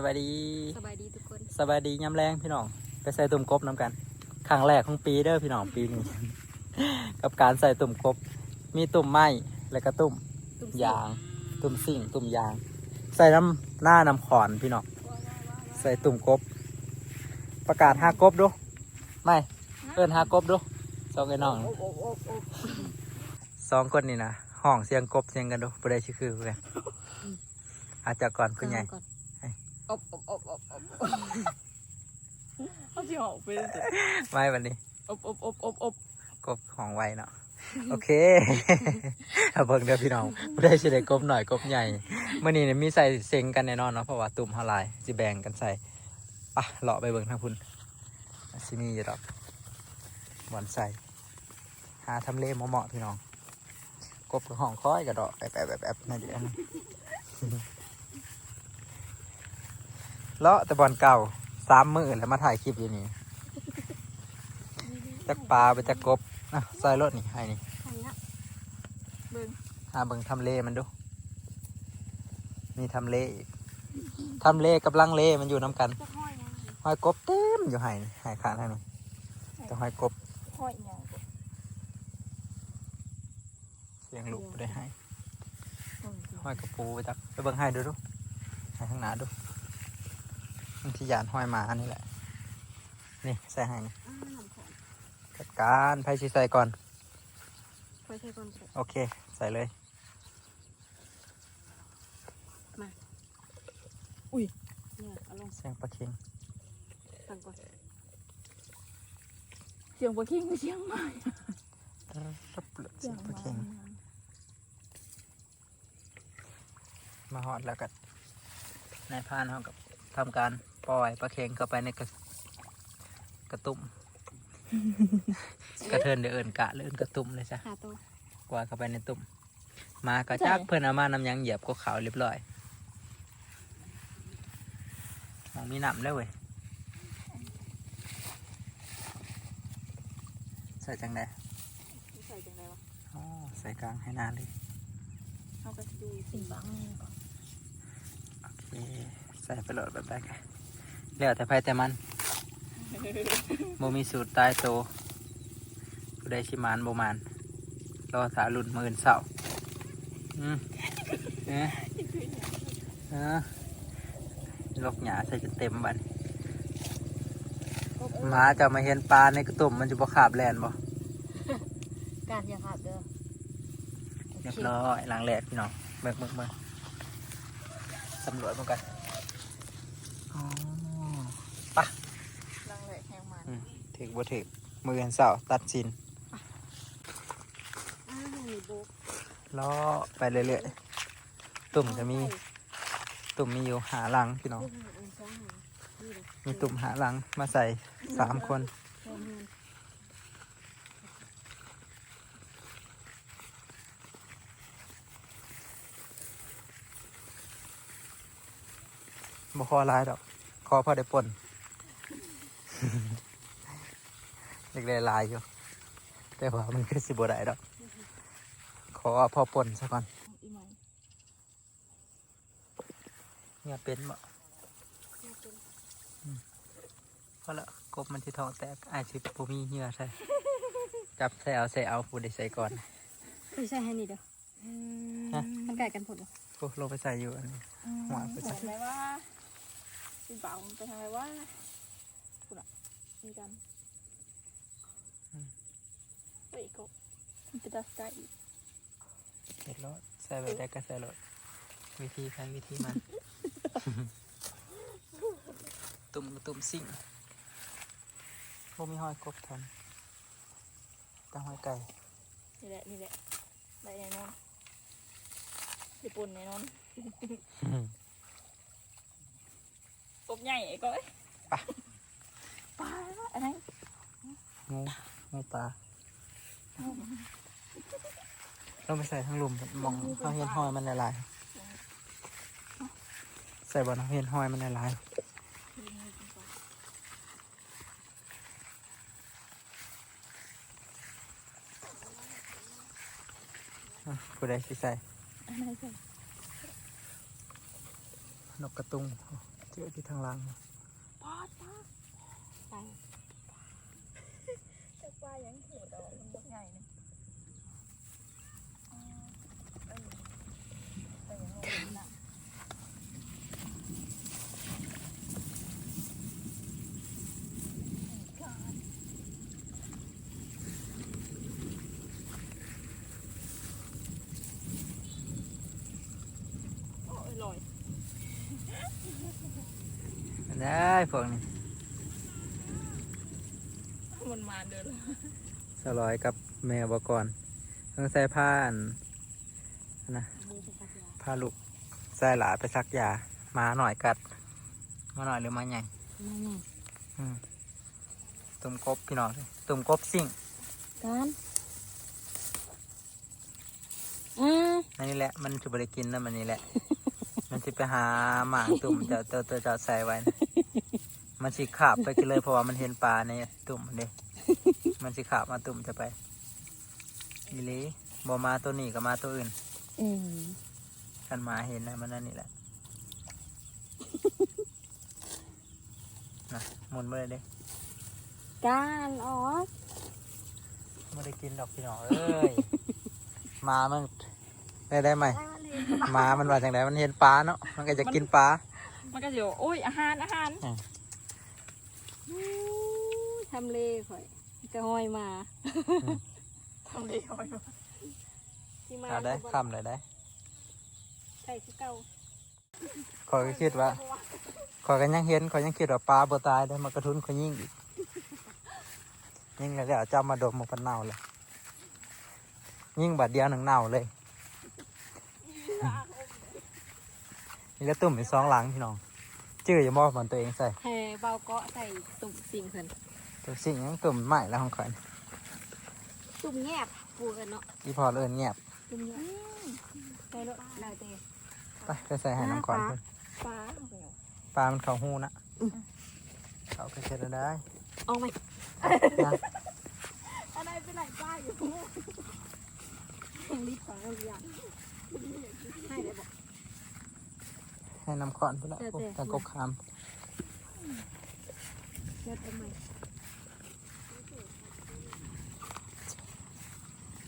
สวัสดีสบายดีทุกคนสวัสดียำแรงพี่น้อง ไปใส่ตุ่มกบน้ำกันครั้งแรกของปีเด้อพี่น้องปีนี้ กับการใส่ตุ่มกบ มีตุ่มไม้แล้วก็ตุ่มตุ้มยาง ตุ่มสิ่ง ตุ่มยาง ใส่น้ำหน้าน้ำขอนพี่น้องใส่ตุ่มกบ ประกาศหากบดูไม่เอินหากบดูสองไอ้น้องโอ้โอ้โอ้โอ้สองคนนี่นะห้องเสียงกบเสียงกันดูประเดี๋ยวชื่อคือกันอาจจะก่อนคุณใหญ่ก่ อนให้อบอบอบอบอบเขาจะออกไปแต่ไม่วันนี้อบอบอบอบอบกบของไวเนาะโอเคเอาเบิ่งเด้อพี่น้องไม่ได้สิได้กบหน่อยกบใหญ่เมื่อนี้เนี่ยมีใส่เซ็งกันแน่นอนเนาะเพราะว่าตุ่มเฮาหลายสิแบ่งกันใส่ปะเลาะไปเบิ่งทางพุ่นสิมีอยู่ดอกบอนใส่หาทำเลเหมาะๆพี่น้องกบกับห้องค้อยกับดอกแอบแอบแอบแอบนั่นเดียวนะ เลาะแต่บอลเก่าสามมือแล้วมาถ่ายคลิปอยู่นี่จักปลาไปจักกบอะใส่รถนี่ให้นี่ใครนะเบิ่งหาเบิ่งทำเลมันดู มีทำเลอีกทำเลกับลังเลมันอยู่น้ำกันจะห้อยยังหอยกบเต็มอยู่ให้นี่ให้ขาดให้นี่แต่หอยกบห้อยยังเสียงลูกบ่ได้ให้หอยกระปูไปจักไปเบิ่งให้ดูดูให้ข้างหน้าดูมัน ที่ยานหอยหมานี่แหละ นี่ใส่ให้นี่อ้าวน้ำขอนจัดการไพ่ชีใส่ก่อน ไปใช้ก่อนก็ได้โอเค ใส่เลย เนี่ยเอาลงเสียงปลาเค็งตั้งก่อนเสียงปลาคิงเสียงใหม่รับเสียงปลาเค็งมาฮอดแล้วกันนายพรานเขากับทำการ ปล่อยปลาเค็งเข้าไปในกระกระตุ่มกระเทินเดือเอินกะหรือเอินกระตุ่มเลยจ้ะหาตัว กว่าเข้าไปในตุ่มมากระจักเพื่อนเอามานำหยังเหยียบก็ขาวเรียบร้อยมองมีหนำแล้วเว้ยใส่จังไดใส่จังไรวะอ๋อใส่กลางให้นานเลย เอากระดูสีบังโอเค ใส่ไปโหลดแบบแรก แล้วแต่ไผแต่มันโมมีสูตรตายโตวผู้ใดชิมานโบมานรอสารุ่นหมื่นเสาอืมเอ๊ะเออลกหยาใส่จนเต็มบัดนหมาจะมาเห็นปลาในกระตุ่มมันจะบ่ขาบแลนบ่การอย่าขาดเด้อเรียบร้อยหลังแหลกพี่น้องเบิกเบิกเบิกสำรวจเหมือนกันอ๋อปะ ลังแหลกแห้งมัน อืม ถึกบ่ถึกมือกันเสาตัดสินอ้าวมีโบกล้อไปเรื่อยๆตุ่มจะมีตุ่มมีอยู่หาหลังพี่น้องเรื่องอื่นซ้อนหานี่เลยมีตุ่มหาหลังมาใส่สามคนแค่นี้บ่คอหลายดอก คอพอได้ป่น เล็กได้หลายอยู่ แต่ว่ามันคือสิบ่ได้ดอกขอพอป่นซะก่อนอีหมอยเนี่ยเป็นบ่เนี่ยเป็นเพราะละกบมันที่ท้องแตกอายสิบ่มีเหงื่อใส่จับใส่เอาใส่เอาผู้ใดใส่ก่อนไม่ใช่ให้นี่เด้อฮะมันไก่กันผลเหรอโอ้ลงไปใส่อยู่อันนี้หัวไปไปใส่ทำไมว่าพี่เบาไปทำไมว่าคุณอะมีกัน เฮ้ยก็มันจะตัดใจอีกเห็ดรถใส่แบบได้ก็ใส่รถวิธีใครวิธีมัน ตุ่มก็ตุ่มสิ่งพวกมีหอยกบทนตั้งหอยไก่ นี่แหละ นี่แหละได้แน่นอนญี่ปุ่นแน่นอนกบใหญ่ไอ้ก้อยไปปลาอะไรงู งูปลาลงไปใส่ทั้งหลุมมองเขาเห็นหอยมันละลายใส่บ่อนะเห็นหอยมันละลายอะผู้ใดสิใส่อะไรกันนกกระตุงสิจอที่ทางหล่าง ปอดปลา ไป จะปลายังเถื่อดอกมันบกใหญ่เนี่ยอ๋อเอ้ยแต่ยังงงน่ะการโอ้ยลอย ได้ พวกนี้มันมาเดินเลยสลอยกับแม่บอกก่อนต้องใส่ผ้าอันนะมือจะกัดยาผ้าลูกใส่หลาไปซักยามาหน่อยกัด มาหน่อยหรือมาใหญ่ไม่แน่อืมตุ่มกบพี่น้องตุ่มกบซิ่งการอ่าอันนี้แหละ มันจะบริกินแล้วมันนี่แหละ มันจะไปหาหมางตุ่มจะเจอเจอจะใส่ไว้นะ มันสิขาบไปกันเลยเพราะว่ามันเห็นปลาในตุ่มมันเด้มันสิขาบมาตุ่มจะไปอีหลีบอมาตัวนี้ก็มาตัวอื่นอืมกันมาเห็นนะมันนั่นนี่แหละนะหมุนไปเลยเด้การออกไม่ได้กินดอกพี่น้องเอ้ยมามันได้ได้ไหมมามันว่าจังไดมันเห็นปลาเนาะมันก็จะกินปลา มันก็จะบอกโอ้ยอาหารอาหารอู้ทำเลข่อยกระหอยมาทำดีคอยมาที่มาเอาได้คำเลยได้ใช่คือเก่าขอยก็คิดว่าขอยก็ยังเห็นขอยยังคิดว่าปลาบ่ตายได้มากระทุนขอยยิ่งอีกยิ่งแล้วเดี๋ยวจะเอามาดมมันเป็นเน่าเลย ยิ่งบาดเดียวหนึ่งเน่าเลยนี่แล้วตุ่มอีกสองหลังพี่น้องจื้ออย่ามอบมันตัวเองใส่แห่เบาเกาะใส่ตุ่มสิ่งเพิ่นตัวสิ่งยังตุ่มใหม่แล้วของข่อยตุ่มแงบปูกันเนาะอีพอเอินเงียบตุ่มแงบไปรถเราเตะไปไปใส่ให้น้ำก่อนอ่าเพิ่นปลาเอาไปเอาปลามันเข้าหูนะเขาไปเช็ดแล้วได้ออกไหมนะอะไรไปไหนปลาอยู่ยังรีบฟังเราอย่างให้เลยบอก ให้น้ำก่อนไปแล้วเดี๋ยวเดี๋ยวแต่กบคามเดี๋ยวทำไม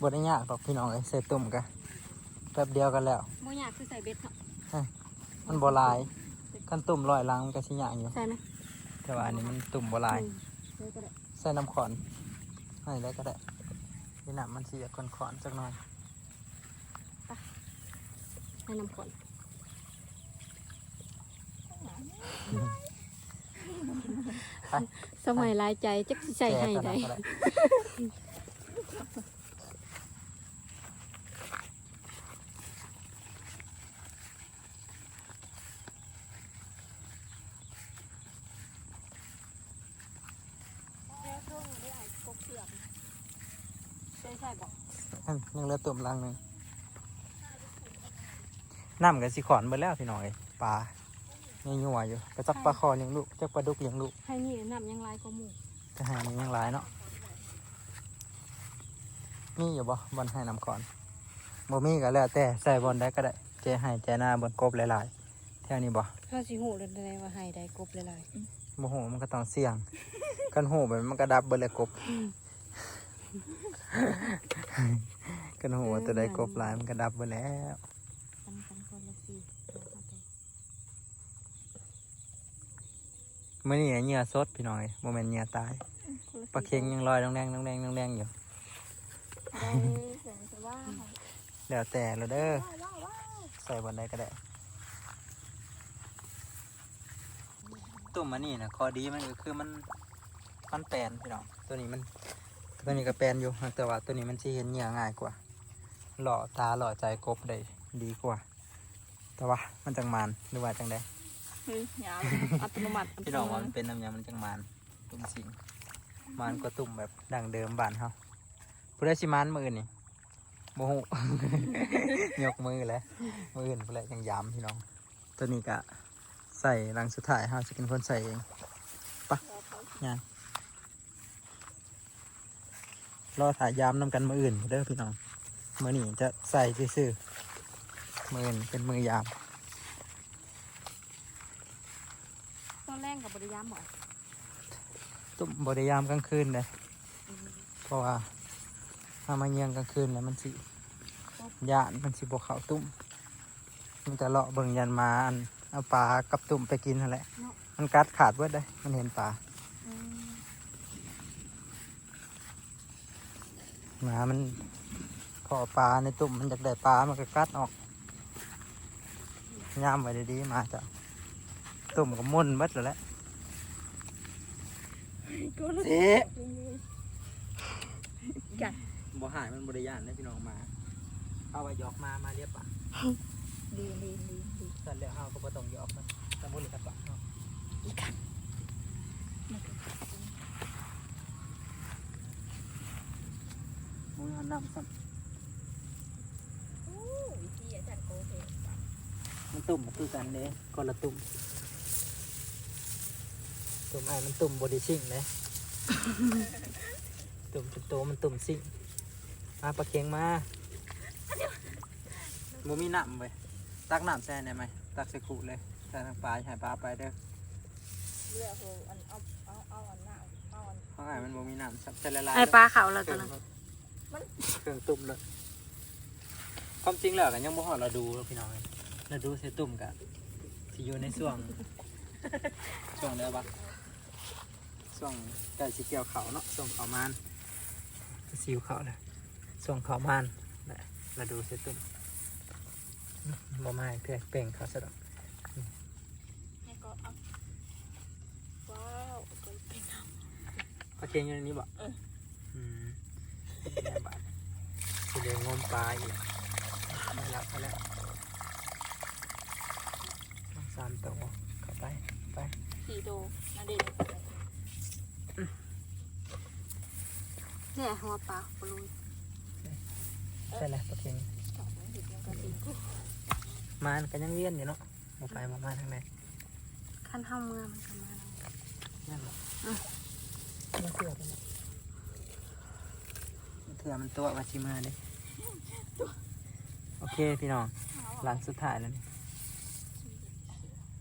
บดได้ยากหรอกพี่น้องเลยใส่ตุ่มกันแป๊บเดียวกันแล้วโมอยากคือใส่เบ็ดเนาะมันบหลายกันตุ่มลอยหลังมันก็สิยากอยู่ใส่ไหมแต่ว่าอันนี้มันตุ่มบหลายอืมเดี๋ยวก็ได้ใส่น้ำขอนให้ได้ก็ได้นี่น้ำมันสีขอนขอนๆสักหน่อยให้น้ำข้น สมัยหลายใจจักสิใส่ให้แช่ได้ก็ได้ใส่ใส่บอกอันยังเหลือตุ่มหลังหนึ่งน้ำกับสีขอนไปแล้วพี่น้องเอ้ยปลา ยังยัวอยู่กระจักปลาคอเลี้ยงลูกจักปลาดุกเลี้ยงลูกให้นี่น้ำยังลายก็หมูจะหานี่ยังหลายเนาะมีอยู่บ่บอลให้น้ำก่อนบ่มีก็แล้วแต่ใส่บอลได้ก็ได้เจให้เจหน้าบนกบหลายๆแท่นี้บ่ถ้าสิหูเลยได้ว่าให้ได้กบหลายโมโหมันก็ต้องเสี่ยง กันโหแบบมันก็ดับเบิดเลยกบกันโหตัวใดกบหลายมันก็ดับเบิดแล้ว ๆปันกันคนละสี่ มื่อนี้เหงื่อสดพี่น้อยโมเมนต์เหงื่อตายปลาเค็งยังลอยน้องแดงน้องแดงน้องแดงอยู่ได้เสียงจะว่าแล้วแต่เราเด้อว้าวว้าวใส่บนใดก็ได้ตุ่มอันนี้นะข้อดีมันก็คือมันมันแปลนพี่น้องตัวนี้มันตัวนี้ก็แปลนอยู่แต่ว่าตัวนี้มันสิเห็นเหงื่อง่ายกว่า หล่อตาหล่อใจกบได้ดีกว่า แต่ว่ามันจังมันหรือว่าจังได เฮ้ยหยาบอัตโนมัติพี่น้องว่ามันเป็นน้ำยามันจังมันตุ่มสิงมันก็ตุ่มแบบดังเดิมบ้านเฮาผู้ได้สิมันมือนี่โมโหยกมือแล้วมืออื่นผู้ใดยังย้ำพี่น้อง ตัวนี้ก็ใส่รังสุดท้ายเฮาจะเป็นคนใส่เองปะงานรอถ่ายย้ำนำกันมืออื่นเด้อพี่น้องมือนี้จะใส่ซื่อมืออื่นเป็นมือยาม ตอนแรกกับบริ ยามหมอตุ่มบริยามกลางคืนเลยเพราะว่าถ้ามาเยียงกลางคืนแล้วมันสิยานมันสิบวเขาตุ่มมันจะเลาะเบิ่งยันมาอันเอาปลากับตุ่มไปกินนั่นแหละ มันกัดขาดเบิดเลยมันเห็นปลาหมามันพอปลาในตุ่มมันอยากได้ปลา มันก็กัดออกย่ามไว้ดีๆมาจะตุ่มก็มุ่นเบิดแล้วแหละ เอ๊ะจัดบ่หายมันบริยานได้พี่น้องมา เอาไว้หยอกมามาเรียบปะดีดีดีดีสันแล้วเฮาก็บ่ต้องหยอกมันสมมุติกับปะเนาะมุ้ยหันน้ำซ้โอ้ยที่อาจารย์โกเทำมันตุ่มก็คือกันเด้คนละตุ่ม ตุ่มไอ้มันตุ่มบอดี้ซิ่งเลยตุ่มจุดโตมันตุ่มซิ่งมาปลาเค็งมาบ่มีน้ำไปตักน้ำแซ่ได้ไหมตักใส่ขุเลยใส่ทางปลาใหายปลาไปเด้อเลือกเอาอันเอาเอาเอาอันหน้าเอาอันเพราะไอ้มันบ่มีน้ำสับใส่ละลายไอปลาเขาแล้วเคตัรื่วองนั้นมันเครื่องตุ่มเลยความจริงแล้วกันยังบ่ฮอดเราดูแล้วพี่น้องเราดูใส่ตุ่มกันที่อยู่ในช่วงช่วงเด้อปะ ช่วงใกล้สิเกี่ยวเขาวเนาะช่วงเขาวมานซิวเขาเลยช่วงเขาวมานนี่เราดูใส่ตุ่มอื้อบ่มาให้เพื่อเป่งเขาซะดอกให้ก็เอาว้าวก็เป็นปลาเค็งอยู่ในนี้บ่อืมแม่บาทสิเดี๋ยวงมปลาอีกไปแล้วไปแล้วต้องสามตัวเข้าไปไปสี่โตนาเด่น เนี่ยหัวปลาปลุยใช่แล้วปลาเค็งสองเด็กยังกระติกมานกันยังเวียนอยู่เนาะมาไปมามาทางไหนขั้นเท่าเมืองมันก็มานั่นหรออะมันเถื่อไปเลยมันเถื่อมันตัววาชิมาเด้โอเคพี่น้องหลังสุดท้ายแล้วนี่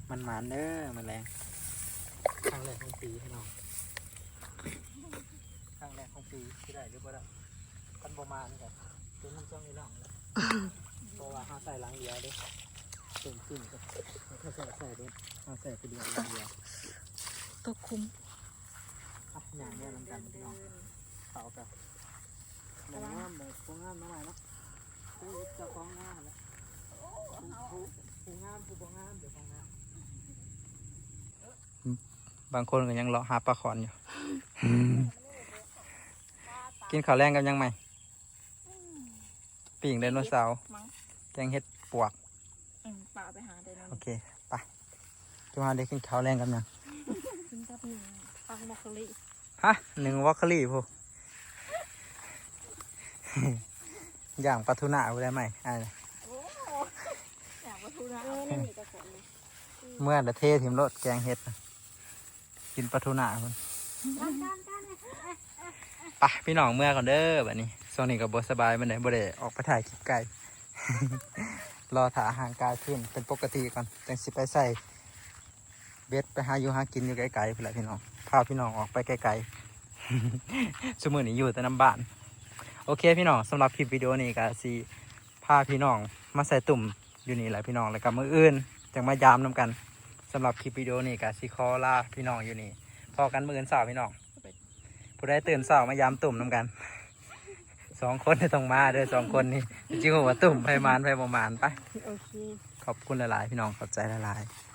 มันหมานเด้อมันแรงครั้งแรกของปีพี่น้อง ครั้งแรกของปีที่ได้หรือเปล่ากันประมาณนี้ครับเป็นน้ำจ้องไอ้น้องเลยเพราะว่าเขาใส่หลังเดียวเด้เต็มขึ้นก็ถ้าใส่ใส่เด้เขาใส่ไปเดียวหลังเดียวตัวคุ้มครับอย่างเนี้ยลำกันพี่น้องเขากับหมูงามหมูปูงามน้องใหม่เนาะปูเจ้าของงามแหละปูปูปูงามปูบ่งามเดี๋ยวของงามบางคนก็ยังเลาะหาปลาขอนอยู่ กินข้าวแรงกันยังไหมปีงไดโนเสาร์มั้งแกงเห็ดปวกอืมป่าไปหาได้แล้วโอเคไปจะมาได้กินข้าวแรงกันยังกินกับหนึ่งปังมอคคลีฮะหนึ่งวอคคลี่พูอย่างปลาทูน่าเอาได้ไหมอะไรโอ้อยากมาทูนะเออนี่นี่กระสนเลยเมื่อละเทถิมรถแกงเห็ดน่ะกินปลาทูน่าคน ไปพี่น้องเมื่อก่อนเด้อแบบนี้โซนี่กับบสบายมันไหนบ่ได้ออกไปถ่ายคลิปไก่รอถาอาหารกายขึ้นเป็นปกติก่อนจังสิไปใส่เบ็ดไปหาอยู่หากินอยู่ไกลๆพี่นแหละพี่น้องพาพี่น้องออกไปไกลๆสมือนี้อยู่แต่น้ำบ้าน โอเคพี่น้องสำหรับคลิปวิดีโอนี้ก็สิพาพี่น้องมาใส่ตุ่มอยู่นี่แหละพี่น้องแล้วกับมืออื่นจังมายามน้กันสำหรับคลิปวิดีโอนี้ก็สิขอลาพี่น้องอยู่นี่พอกันมืออื่นสาวพี่น้อง ผู้ใดตื่นสาวมายามตุ่มน้กัน สองคนนี่ต้องมาเด้อสองคนนี่จริงๆว่าตุ่มไพมานไพประมาณไป โอเค ขอบคุณหลาย ๆ พี่น้องขอบใจหลาย ๆ